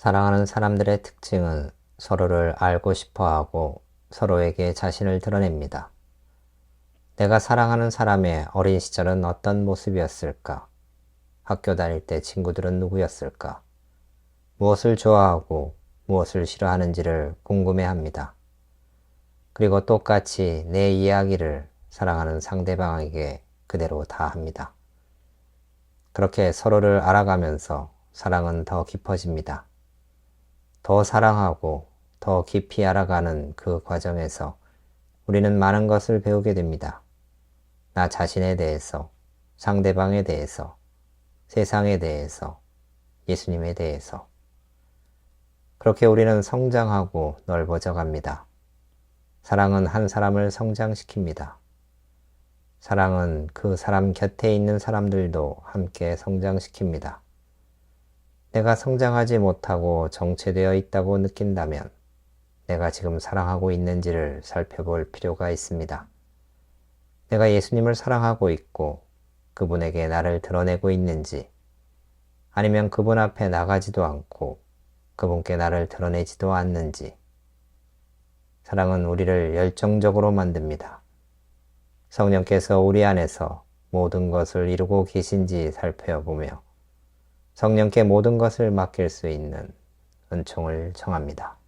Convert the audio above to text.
사랑하는 사람들의 특징은 서로를 알고 싶어 하고 서로에게 자신을 드러냅니다. 내가 사랑하는 사람의 어린 시절은 어떤 모습이었을까? 학교 다닐 때 친구들은 누구였을까? 무엇을 좋아하고 무엇을 싫어하는지를 궁금해 합니다. 그리고 똑같이 내 이야기를 사랑하는 상대방에게 그대로 다 합니다. 그렇게 서로를 알아가면서 사랑은 더 깊어집니다. 더 사랑하고 더 깊이 알아가는 그 과정에서 우리는 많은 것을 배우게 됩니다. 나 자신에 대해서, 상대방에 대해서, 세상에 대해서, 예수님에 대해서. 그렇게 우리는 성장하고 넓어져 갑니다. 사랑은 한 사람을 성장시킵니다. 사랑은 그 사람 곁에 있는 사람들도 함께 성장시킵니다. 내가 성장하지 못하고 정체되어 있다고 느낀다면 내가 지금 사랑하고 있는지를 살펴볼 필요가 있습니다. 내가 예수님을 사랑하고 있고 그분에게 나를 드러내고 있는지 아니면 그분 앞에 나가지도 않고 그분께 나를 드러내지도 않는지 사랑은 우리를 열정적으로 만듭니다. 성령께서 우리 안에서 모든 것을 이루고 계신지 살펴보며 성령께 모든 것을 맡길 수 있는 은총을 청합니다.